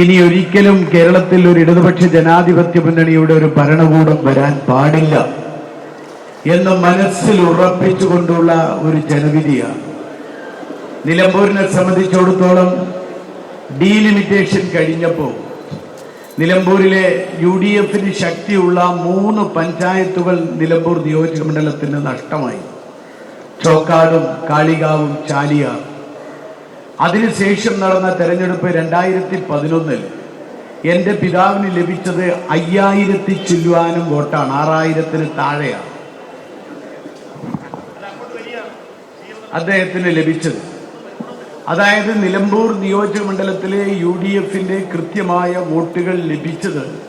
ഇനി ഒരിക്കലും കേരളത്തിൽ ഒരു ഇടതുപക്ഷ ജനാധിപത്യ മുന്നണിയുടെ ഒരു ഭരണകൂടം വരാൻ പാടില്ല എന്ന് മനസ്സിൽ ഉറപ്പിച്ചുകൊണ്ടുള്ള ഒരു ജനവിധിയാണ്. നിലമ്പൂരിനെ സംബന്ധിച്ചിടത്തോളം ഡീലിമിറ്റേഷൻ കഴിഞ്ഞപ്പോൾ നിലമ്പൂരിലെ യു ഡി എഫിന് ശക്തിയുള്ള മൂന്ന് പഞ്ചായത്തുകൾ നിലമ്പൂർ നിയോജക മണ്ഡലത്തിന് നഷ്ടമായി. ചോക്കാടും കാളികാവും ചാലിയാറും. അതിനുശേഷം നടന്ന തെരഞ്ഞെടുപ്പ് രണ്ടായിരത്തി പതിനൊന്നിൽ എന്റെ പിതാവിന് ലഭിച്ചത് അയ്യായിരത്തി ചില്ലുവാനും വോട്ടാണ്. ആറായിരത്തിന് താഴെയാണ്. അദ്ദേഹത്തിന് ലഭിച്ചത്. അതായത് നിലമ്പൂർ നിയോജക മണ്ഡലത്തിലെ യു ഡി എഫിന്റെ കൃത്യമായ വോട്ടുകൾ ലഭിച്ചത്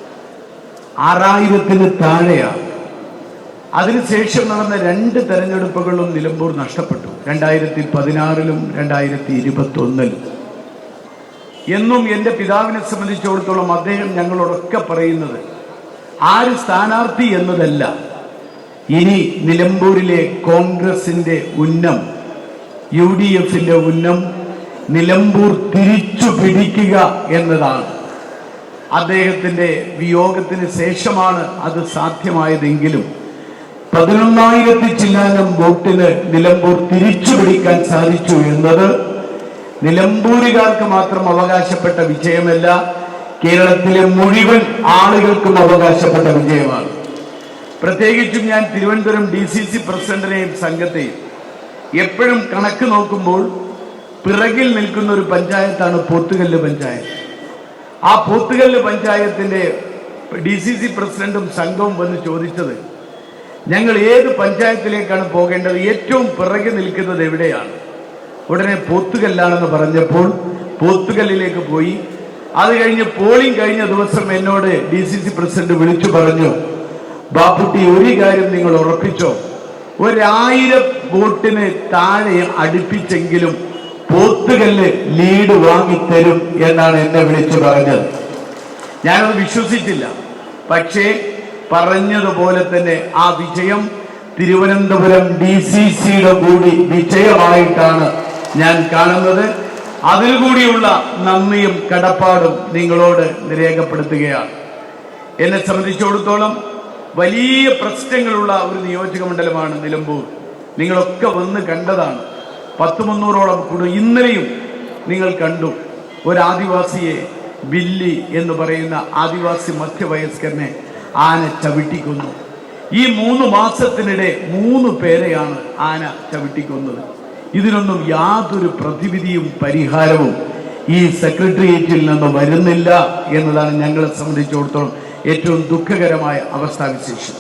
ആറായിരത്തിന് താഴെയാണ്. അതിനുശേഷം നടന്ന രണ്ട് തെരഞ്ഞെടുപ്പുകളും നിലമ്പൂർ നഷ്ടപ്പെട്ടു. രണ്ടായിരത്തി പതിനാറിലും രണ്ടായിരത്തി ഇരുപത്തി ഒന്നിലും എന്നും എന്റെ പിതാവിനെ സംബന്ധിച്ചിടത്തോളം അദ്ദേഹം ഞങ്ങളോടൊക്കെ പറയുന്നത് ആര് സ്ഥാനാർത്ഥി എന്നതല്ല. ഇനി നിലമ്പൂരിലെ കോൺഗ്രസിന്റെ ഉന്നം യു ഡി എഫിന്റെ ഉന്നം നിലമ്പൂർ തിരിച്ചു പിടിക്കുക എന്നതാണ്. അദ്ദേഹത്തിന്റെ വിയോഗത്തിന് ശേഷമാണ് അത് സാധ്യമായതെങ്കിലും പതിനൊന്നായിരത്തി ചില്ലാനം വോട്ടിന് നിലമ്പൂർ തിരിച്ചു പിടിക്കാൻ സാധിച്ചു എന്നത് നിലമ്പൂരുകാർക്ക് മാത്രം അവകാശപ്പെട്ട വിജയമല്ല കേരളത്തിലെ മുഴുവൻ ആളുകൾക്കും അവകാശപ്പെട്ട വിജയമാണ്. പ്രത്യേകിച്ചും ഞാൻ തിരുവനന്തപുരം ഡി സി സി പ്രസിഡന്റിനെയും സംഘത്തെയും എപ്പോഴും കണക്ക് നോക്കുമ്പോൾ പിറകിൽ നിൽക്കുന്ന ഒരു പഞ്ചായത്താണ് പോത്തുകല്ല് പഞ്ചായത്ത്. ആ പോത്തുകല്ല് പഞ്ചായത്തിന്റെ ഡി സി സി പ്രസിഡന്റും സംഘവും വന്ന് ചോദിച്ചത് ഞങ്ങൾ ഏത് പഞ്ചായത്തിലേക്കാണ് പോകേണ്ടത്? ഏറ്റവും പിറകെ നിൽക്കുന്നത് എവിടെയാണ്? ഉടനെ പോത്തുകല്ലാണെന്ന് പറഞ്ഞപ്പോൾ പോത്തുകല്ലിലേക്ക് പോയി. അത് കഴിഞ്ഞ് പോളിംഗ് കഴിഞ്ഞ ദിവസം എന്നോട് ഡി സി സി പ്രസിഡന്റ് വിളിച്ചു പറഞ്ഞു ബാപ്പുട്ടി ഒരു കാര്യം നിങ്ങൾ ഉറപ്പിച്ചോ? ഒരായിരം വോട്ടിന് താഴെ അടുപ്പിച്ചെങ്കിലും പോത്തുകല്ല് ലീഡ് വാങ്ങിത്തരും എന്നാണ് എന്നെ വിളിച്ചു പറഞ്ഞത്. ഞാനത് വിശ്വസിച്ചില്ല. പക്ഷേ പറഞ്ഞതുപോലെ തന്നെ ആ വിജയം തിരുവനന്തപുരം ഡി സി സിയുടെ കൂടി വിജയമായിട്ടാണ് ഞാൻ കാണുന്നത്. അതിൽ കൂടിയുള്ള നന്ദിയും കടപ്പാടും നിങ്ങളോട് രേഖപ്പെടുത്തുകയാണ്. എന്നെ സംബന്ധിച്ചിടത്തോളം വലിയ പ്രശ്നങ്ങളുള്ള ഒരു നിയോജക മണ്ഡലമാണ് നിലമ്പൂർ. നിങ്ങളൊക്കെ വന്ന് കണ്ടതാണ്. പത്ത് മുന്നൂറോളം കൂടും ഇന്നലെയും നിങ്ങൾ കണ്ടു. ഒരു ആദിവാസിയെ ബില്ലി എന്ന് പറയുന്ന ആദിവാസി മധ്യവയസ്കരനെ ആന ചവിട്ടിക്കൊന്നു. ഈ മൂന്ന് മാസത്തിനിടെ മൂന്ന് പേരെയാണ് ആന ചവിട്ടിക്കൊന്നത്. ഇതിനൊന്നും യാതൊരു പ്രതിവിധിയും പരിഹാരവും ഈ സെക്രട്ടേറിയറ്റിൽ നിന്ന് വരുന്നില്ല എന്നതാണ് ഞങ്ങളെ സംബന്ധിച്ചിടത്തോളം ഏറ്റവും ദുഃഖകരമായ അവസ്ഥാവിശേഷം.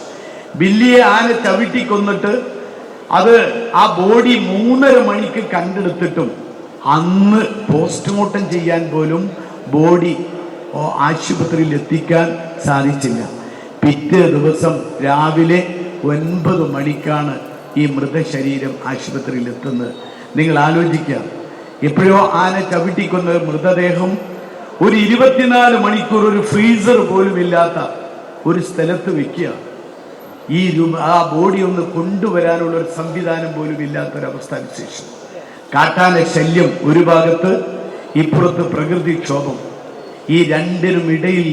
ബില്ലിയെ ആന ചവിട്ടിക്കൊന്നിട്ട് അത് ആ ബോഡി മൂന്നര മണിക്ക് കണ്ടെടുത്തിട്ടും അന്ന് പോസ്റ്റ്മോർട്ടം ചെയ്യാൻ പോലും ബോഡി ആശുപത്രിയിൽ എത്തിക്കാൻ സാധിച്ചില്ല. പിറ്റേ ദിവസം രാവിലെ ഒൻപത് മണിക്കാണ് ഈ മൃതശരീരം ആശുപത്രിയിൽ എത്തുന്നത് നിങ്ങൾ ആലോചിക്കുക എപ്പോഴോ ആന ചവിട്ടിക്കൊന്ന മൃതദേഹം ഒരു ഇരുപത്തിനാല് മണിക്കൂർ ഒരു ഫ്രീസർ പോലും ഇല്ലാത്ത ഒരു സ്ഥലത്ത് വെക്കുക. ഈ ആ ബോഡി ഒന്ന് കൊണ്ടുവരാനുള്ള ഒരു സംവിധാനം പോലും ഇല്ലാത്ത ഒരു അവസ്ഥ വിശേഷം കാട്ടാന ശല്യം ഒരു ഭാഗത്ത് ഇപ്പുറത്ത് പ്രകൃതിക്ഷോഭം. ഈ രണ്ടിനും ഇടയിൽ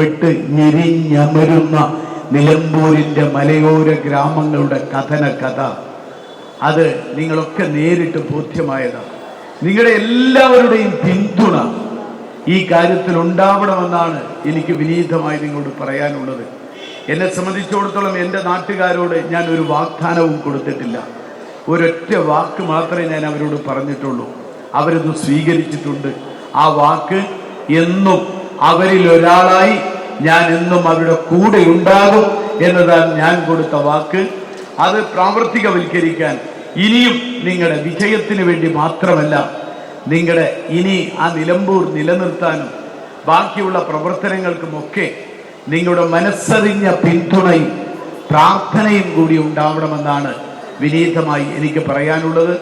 ഇടപെട്ട് ഞെരിഞ്ഞമരുന്ന നിലമ്പൂരിന്റെ മലയോര ഗ്രാമങ്ങളുടെ കഥന കഥ. അത് നിങ്ങളൊക്കെ നേരിട്ട് ബോധ്യമായതാണ് നിങ്ങളുടെ എല്ലാവരുടെയും പിന്തുണ ഈ കാര്യത്തിൽ ഉണ്ടാവണമെന്നാണ് എനിക്ക് വിനീതമായി നിങ്ങളോട് പറയാനുള്ളത്. എന്നെ സംബന്ധിച്ചിടത്തോളം എന്റെ നാട്ടുകാരോട് ഞാൻ ഒരു വാഗ്ദാനവും കൊടുത്തിട്ടില്ല. ഒരൊറ്റ വാക്ക് മാത്രമേ ഞാൻ അവരോട് പറഞ്ഞിട്ടുള്ളൂ. അവരത് സ്വീകരിച്ചിട്ടുണ്ട്. ആ വാക്ക് എന്നും അവരിൽ ഒരാളായി ഞാൻ എന്നും അവരുടെ കൂടെ ഉണ്ടാകും എന്നതാണ് ഞാൻ കൊടുത്ത വാക്ക്. അത് പ്രാവർത്തികവൽക്കരിക്കാൻ ഇനിയും നിങ്ങളുടെ വിജയത്തിന് വേണ്ടി മാത്രമല്ല നിങ്ങളുടെ ഇനി ആ നിലമ്പൂർ നിലനിർത്താനും ബാക്കിയുള്ള പ്രവർത്തനങ്ങൾക്കുമൊക്കെ നിങ്ങളുടെ മനസ്സറിഞ്ഞ പിന്തുണയും പ്രാർത്ഥനയും കൂടി ഉണ്ടാവണമെന്നാണ് വിനീതമായി എനിക്ക് പറയാനുള്ളത്.